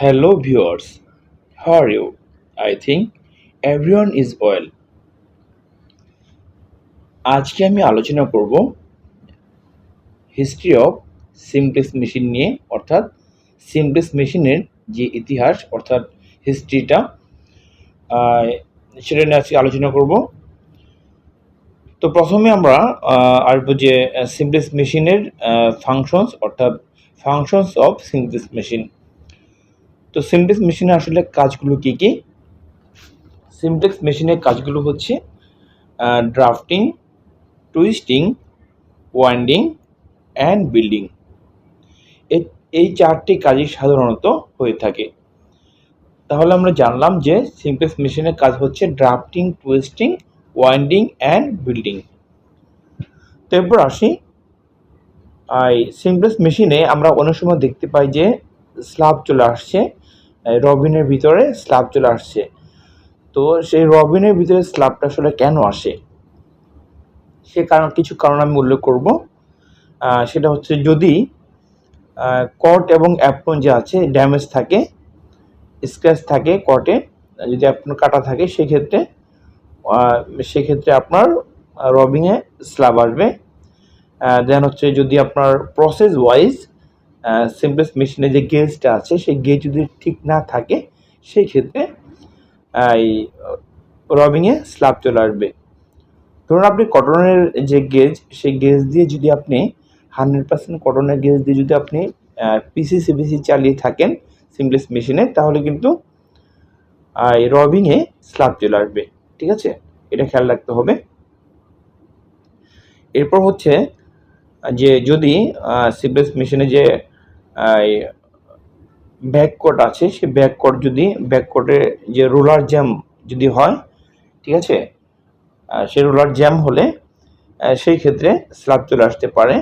Hello, viewers. How are you? I think everyone is well. আজকে আমি আলোচনা করব হিস্ট্রি অফ সিমপ্লেক্স মেশিন নিয়ে অর্থাৎ সিমপ্লেক্স মেশিনের যে ইতিহাস অর্থাৎ হিস্ট্রিটা সেটা নিয়ে আজকে আলোচনা করব তো প্রথমে আমরা আসব যে সিমপ্লেক্স মেশিনের ফাংশনস অর্থাৎ ফাংশনস অফ সিমপ্লেক্স মেশিন তো সিমপ্লেক্স মেশিনে আসলে কাজগুলো কী কী? সিমপ্লেক্স মেশিনের কাজগুলো হচ্ছে drafting twisting winding and building এই চারটি কাজই সাধারণত হয়ে থাকে। তাহলে আমরা জানলাম যে সিমপ্লেক্স মেশিনের কাজ হচ্ছে drafting twisting winding and building তো এরপর আসি। সিমপ্লেক্স মেশিনে আমরা অনেক সময় দেখতে পাই যে স্ল্যাব চলে আসছে রবিনের ভিতরে স্ল্যাব চলে আসছে। তো সেই রবিনের ভিতরে স্ল্যাবটা আসলে কেন আসে? সে কারণ, কিছু কারণ আমি উল্লেখ করব। সেটা হচ্ছে যদি কট এবং অ্যাপ্রন যে আছে ড্যামেজ থাকে স্ক্র্যাচ থাকে কটে যদি অ্যাপ্রন কাটা থাকে, সেক্ষেত্রে সেক্ষেত্রে আপনার রবিংয়ে স্ল্যাব আসবে। দেন হচ্ছে যদি আপনার প্রসেস ওয়াইজ সিমপ্লেক্স মেশিনে যে গেজটা আছে, সেই গেজ যদি ঠিক না থাকে, সেই ক্ষেত্রে এই রবিংয়ে স্ল্যাব চলে আসবে। ধরুন আপনি কটনের যে গেজ সেই গেজ দিয়ে যদি আপনি হান্ড্রেড পার্সেন্ট কটনের গেজ দিয়ে যদি আপনি পিসি সিবিসি চালিয়ে থাকেন সিমপ্লেক্স মেশিনে তাহলে কিন্তু এই রবিংয়ে স্ল্যাব চলে আসবে। ঠিক আছে? এটা খেয়াল রাখতে হবে। এরপর হচ্ছে, যে যদি সিমপ্লেক্স মেশিনে যে ব্যাক কোট আছে, সেই ব্যাক কোট যদি ব্যাক কোটে যে রোলার জ্যাম যদি হয়, ঠিক আছে? সেই রোলার জ্যাম হলে সেই ক্ষেত্রে স্ল্যাব চলে আসতে পারে।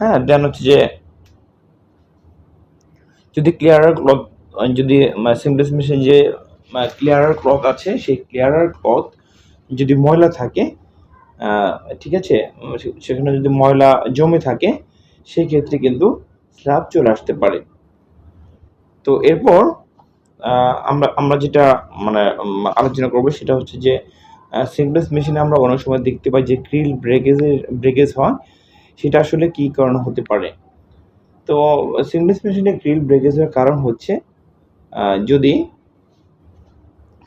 হ্যাঁ দেন হচ্ছে যে যদি ক্লিয়ারার ক্লথ যদি সিমপ্লেক্স মেশিন যে ক্লিয়ারার ক্লথ আছে, সেই ক্লিয়ারার ক্লথ যদি ময়লা থাকে ঠিক আছে? সেখানে যদি ময়লা জমে থাকে, সেই ক্ষেত্রে কিন্তু স্ল্যাব চলে আসতে পারে। তো এরপর আমরা আমরা যেটা মানে আলোচনা করব সেটা হচ্ছে যে সিমপ্লেক্স মেশিনে আমরা অনেক সময় দেখতে পাই যে ক্রিল ব্রেকেজের ব্রেকেজ হয়। সেটা আসলে কী কারণ হতে পারে? তো সিমপ্লেক্স মেশিনে ক্রিল ব্রেকেজের কারণ হচ্ছে যদি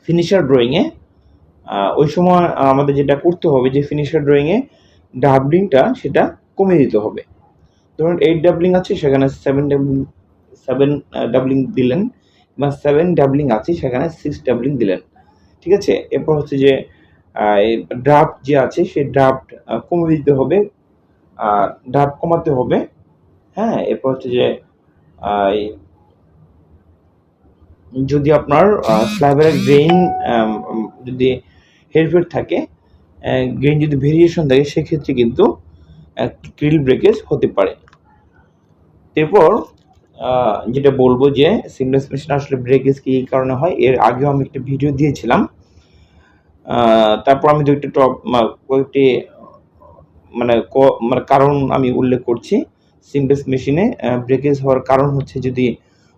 ফিনিশার ড্রয়িংয়ে ওই সময় আমাদের যেটা করতে হবে যে ফিনিশার ড্রয়িংয়ে ডাবলিংটা সেটা কমিয়ে দিতে হবে। ধরুন এইট ডাবলিং আছে, সেখানে সেভেন ডাবলিং সেভেন ডাবলিং দিলেন বা সেভেন ডাবলিং আছে, সেখানে সিক্স ডাবলিং দিলেন। ঠিক আছে? এরপর হচ্ছে যে ড্রাফট যে আছে, সেই ড্রাফট কমে দিতে হবে ড্রাফট কমাতে হবে। হ্যাঁ এরপর হচ্ছে যে যদি আপনার স্ল্যাবের গ্রেইন যদি হেরফের থাকে গ্রেইন যদি ভেরিয়েশন থাকে, সেক্ষেত্রে কিন্তু ক্রিল ব্রেকেজ হতে পারে। এরপর যেটা বলব যে সিমলেস মেশিন আসলে ব্রেকেজ কি কারণে হয়। এর আগেও আমি একটা ভিডিও দিয়েছিলাম। তারপর আমি দুইটা টপ কয়েকটি মানে মানে কারণ আমি উল্লেখ করছি। সিমলেস মেশিনে ব্রেকেজ হওয়ার কারণ হচ্ছে যদি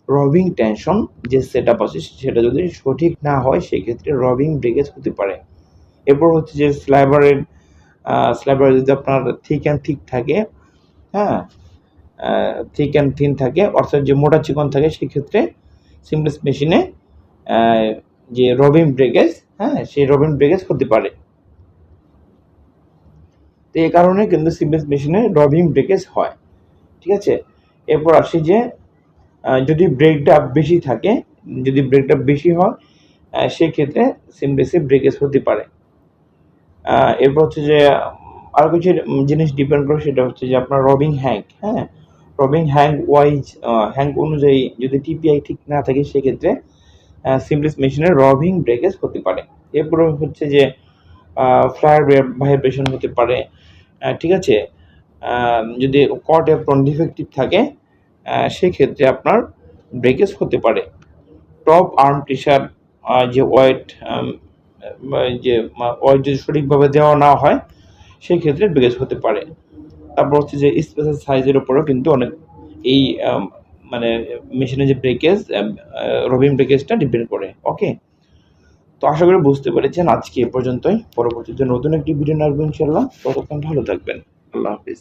রবিং টেনশন যে সেট আপ আছে, সেটা যদি সঠিক না হয়, সেক্ষেত্রে রবিং ব্রেকেজ হতে পারে। এরপর হচ্ছে যে স্ল্যাবারের স্ল্যাবার যদি আপনার থিক অ্যান্ড থিক থাকে হ্যাঁ থিক অ্যান্ড থিন থাকে, অর্থাৎ যে মোটা চিকন থাকে সেক্ষেত্রে সিমপ্লেক্স মেশিনে যে রবিং ব্রেকেজ হ্যাঁ সেই রবিন ব্রেকেজ হতে পারে। তো এই কারণে কিন্তু সিমপ্লেক্স মেশিনে রবিং ব্রেকেজ হয়, ঠিক আছে? এরপর আসি যে যদি ব্রেকটা বেশি থাকে, যদি ব্রেকটা বেশি হয় সেক্ষেত্রে সিমপ্লেক্সে ব্রেকেজ হতে পারে। এরপর হচ্ছে যে আরও কিছু জিনিস ডিপেন্ড করে সেটা হচ্ছে যে আপনার রবিং হ্যাঙ্ক হ্যাঁ রবিং হ্যাং ওয়াইজ হ্যাঙ্ক অনুযায়ী যদি টিপিআই ঠিক না থাকে, সেক্ষেত্রে সিমপ্লেক্স মেশিনের রবিং ব্রেকেজ হতে পারে। এরপরে হচ্ছে যে ফ্লায়ার ভাইব্রেশন হতে পারে। ঠিক আছে? যদি কট অ্যাপ্রন ডিফেক্টিভ থাকে সেক্ষেত্রে আপনার ব্রেকেজ হতে পারে। টপ আর্ম প্রেশার যে ওয়েট যে ওয়েট যদি সঠিকভাবে দেওয়া না হয় সেই ক্ষেত্রে ব্রেকেজ হতে পারে। তারপর হচ্ছে যে স্পেশাল সাইজের উপরেও কিন্তু অনেক এই মানে মেশিনের যে ব্রেকেজ রবিন ব্রেকেজটা ডিপেন্ড করে ওকে তো আশা করি বুঝতে পেরেছেন আজকে এ পর্যন্তই। পরবর্তীতে নতুন একটি ভিডিও আসব ইনশাল্লাহ ততক্ষণ ভালো থাকবেন। আল্লাহ হাফিজ।